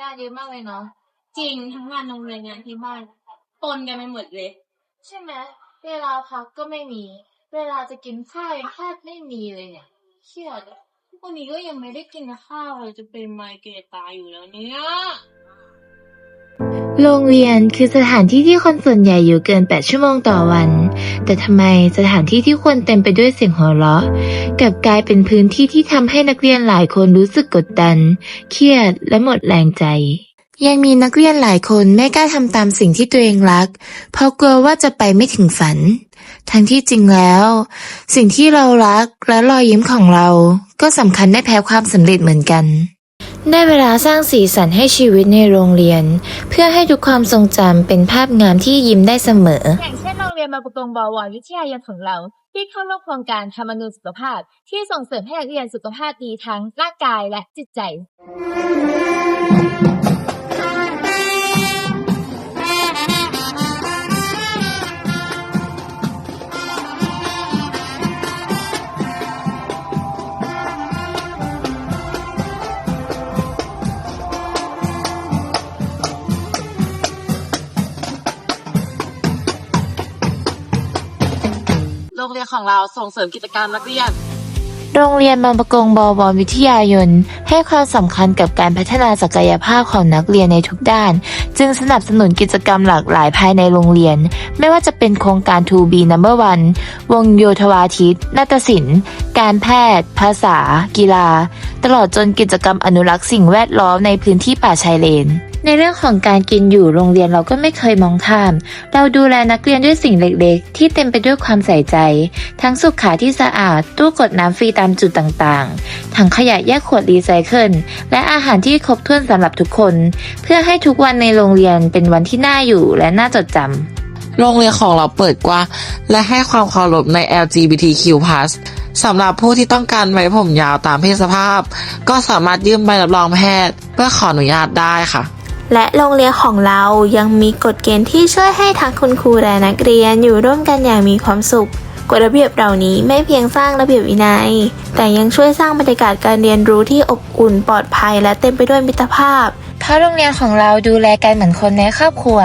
งานเยอะมากเลยเนาะจริงทั้งงานโรงเรียนงานที่บ้านปนกันไปหมดเลย ใช่ไหมเวลาพักก็ไม่มี เวลาจะกินข้าวยังแทบไม่มีเลยเนี่ยเครียดวันนี้ก็ยังไม่ได้กินข้าวเลยจะเป็นไมเกรนตายอยู่แล้วเนี่ย โรงเรียนคือสถานที่ที่คนส่วนใหญ่อยู่เกิน 8 ชั่วโมงต่อวัน แต่ทำไมสถานที่ที่ควรเต็มไปด้วยเสียงหัวเราะกลับกลายเป็นพื้นที่ที่ทำให้นักเรียนหลายคนรู้สึกกดดัน เครียดและหมดแรงใจ ยังมีนักเรียนหลายคนไม่กล้าทำตามสิ่งที่ตัวเองรัก เพราะกลัวว่าจะไปไม่ถึงฝัน ทั้งที่จริงแล้ว สิ่งที่เรารักและรอยยิ้มของเรา ก็สำคัญไม่แพ้ความสำเร็จเหมือนกัน ได้เวลาสร้างสีสันให้ชีวิตในโรงเรียน เพื่อให้ทุกความทรงจำเป็นภาพงามที่ยิ้มได้เสมอ อย่างเช่นโรงเรียนมาประกงบวรวิทยายันของเรา ที่เข้าร่วมโครงการธรรมนูญสุขภาพ ที่ส่งเสริมให้นักเรียนสุขภาพดีทั้งร่างกายและจิตใจ รงเรียนของเราส่งเสริมกิจกรรมนักเรียน โรงเรียนบางประกงบวรวิทยายน ให้ความสำคัญกับการพัฒนาศักยภาพของนักเรียนในทุกด้าน จึงสนับสนุนกิจกรรมหลากหลายภายในโรงเรียน ไม่ว่าจะเป็นโครงการ 2B Number One วงโยธวาทิตนาฏศิลป์ การแพทย์ ภาษา กีฬา ตลอดจนกิจกรรมอนุรักษ์สิ่งแวดล้อมในพื้นที่ป่าชายเลน ในเรื่องของการกินอยู่โรงเรียนเราก็ไม่เคยมองข้าม เราดูแลนักเรียนด้วยสิ่งเล็กๆ ที่เต็มไปด้วยความใส่ใจ ทั้งสุขาที่สะอาด ตู้กดน้ำฟรีตามจุดต่างๆ ถังขยะแยกขวดรีไซเคิล และอาหารที่ครบถ้วนสำหรับทุกคน เพื่อให้ทุกวันในโรงเรียนเป็นวันที่น่าอยู่และน่าจดจำโรงเรียนของเราเปิดกว้างและให้ความเคารพใน LGBTQ+ สำหรับผู้ที่ต้องการไว้ผมยาวตามเพศสภาพ ก็สามารถยื่นใบรับรองแพทย์ เพื่อขออนุญาตได้ค่ะ และโรงเรียนของเรายังมีกฎเกณฑ์ที่ช่วยให้ทั้งคุณครูและนักเรียนอยู่ร่วมกันอย่างมีความสุขกฎระเบียบเหล่านี้ไม่เพียงสร้างระเบียบวินัย แต่ยังช่วยสร้างบรรยากาศการเรียนรู้ที่อบอุ่นปลอดภัยและเต็มไปด้วยมิตรภาพ เพราะโรงเรียนของเราดูแลกันเหมือนคนในครอบครัว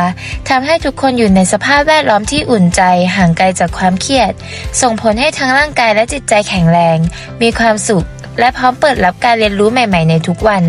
ทำให้ทุกคนอยู่ในสภาพแวดล้อมที่อุ่นใจ ห่างไกลจากความเครียด ส่งผลให้ทั้งร่างกายและจิตใจแข็งแรง มีความสุข และพร้อมเปิดรับการเรียนรู้ใหม่ ๆ ในทุกวัน